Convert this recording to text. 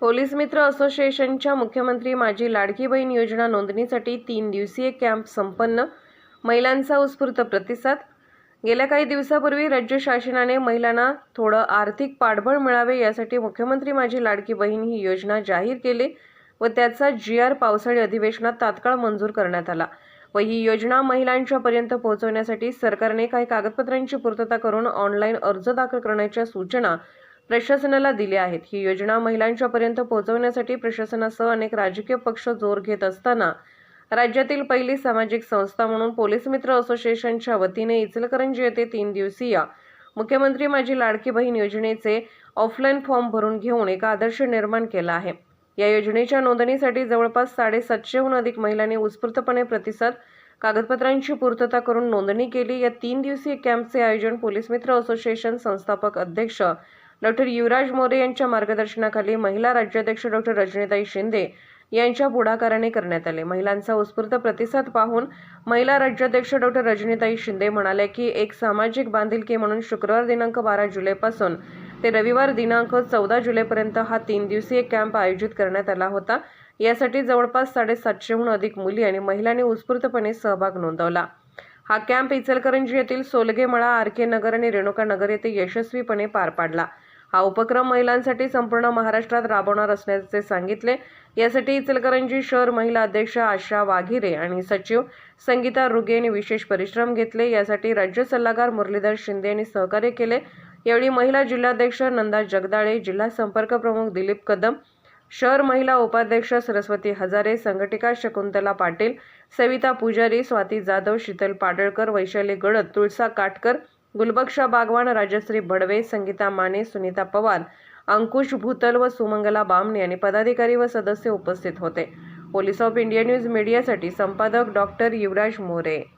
Police मित्र असोसिएशनच्या मुख्यमंत्री माझी लाडकी बहीण योजना नोंदणीसाठी तीन दिवसीय कॅम्प संपन्न. महिलांचा उत्स्फूर्त प्रतिसाद. गेल्या काही दिवसापूर्वी राज्य शासनाने महिलांना थोडं आर्थिक पाठबळ मिळावे यासाठी मुख्यमंत्री माझी लाडकी बहीण ही योजना जाहीर केली व त्याचा जी आर पावसाळी अधिवेशनात तात्काळ मंजूर करण्यात आला. व ही योजना महिलांच्या पर्यंत पोहोचवण्यासाठी सरकारने काही कागदपत्रांची पूर्तता करून ऑनलाईन अर्ज दाखल करण्याच्या सूचना प्रशासनाला दिल्या आहेत. ही योजना महिलांच्या पर्यंत पोहोचवण्यासाठी प्रशासनासह अनेक राजकीय पक्ष जोर घेत असताना राज्यातील पहिली सामाजिक संस्था म्हणून पोलीस मित्र असोसिएशनच्या वतीने इचलकरंजी येथे तीन दिवसीय मुख्यमंत्री माझी लाडकी बहीण योजनेचे ऑफलाईन फॉर्म भरून घेऊन एक आदर्श निर्माण केला आहे. या योजनेच्या नोंदणीसाठी जवळपास साडेसातशेहून अधिक महिलांनी उत्स्फूर्तपणे प्रतिसाद कागदपत्रांची पूर्तता करून नोंदणी केली. या तीन दिवसीय कॅम्पचे आयोजन पोलीस मित्र असोसिएशन संस्थापक अध्यक्ष डॉक्टर युवराज मोरे यांच्या मार्गदर्शनाखाली महिला राज्याध्यक्ष डॉक्टर रजनीताई शिंदे यांच्या पुढाकाराने करण्यात आले. महिलांचा उत्स्फूर्त प्रतिसाद पाहून महिला राज्याध्यक्ष डॉक्टर रजनीताई शिंदे म्हणाल्या की एक सामाजिक बांधिलकी म्हणून शुक्रवार दिनांक बारा जुलैपासून ते रविवार दिनांक चौदा जुलैपर्यंत हा तीन दिवसीय कॅम्प आयोजित करण्यात आला होता. यासाठी जवळपास साडेसातशेहून अधिक मुली आणि महिलांनी उत्स्फूर्तपणे सहभाग नोंदवला. हा कॅम्प इचलकरंजी येथील सोलगेमळा आर के नगर आणि रेणुका नगर येथे यशस्वीपणे पार पाडला. हा उपक्रम महिलांसाठी संपूर्ण महाराष्ट्रात राबवणार असल्याचे सांगितले. यासाठी इचलकरंजी शहर महिला अध्यक्ष आशा वाघिरे आणि सचिव संगीता रुगे यांनी विशेष परिश्रम घेतले. यासाठी राज्य सल्लागार मुरलीधर शिंदे यांनी सहकार्य केले. यावेळी महिला जिल्हाध्यक्ष नंदा जगदाळे जिल्हा संपर्क प्रमुख दिलीप कदम शहर महिला उपाध्यक्ष सरस्वती हजारे संघटिका शकुंतला पाटील सविता पुजारी स्वाती जाधव शीतल पाडळकर वैशाली गडद तुळसा काटकर गुलबक्षा बागवान राजश्री भडवे संगीता माने सुनीता पवार अंकुश भूतल व सुमंगला बामणे आणि पदाधिकारी व सदस्य उपस्थित होते. पोलीस ऑफ इंडिया न्यूज मीडियासाठी संपादक डॉक्टर युवराज मोरे.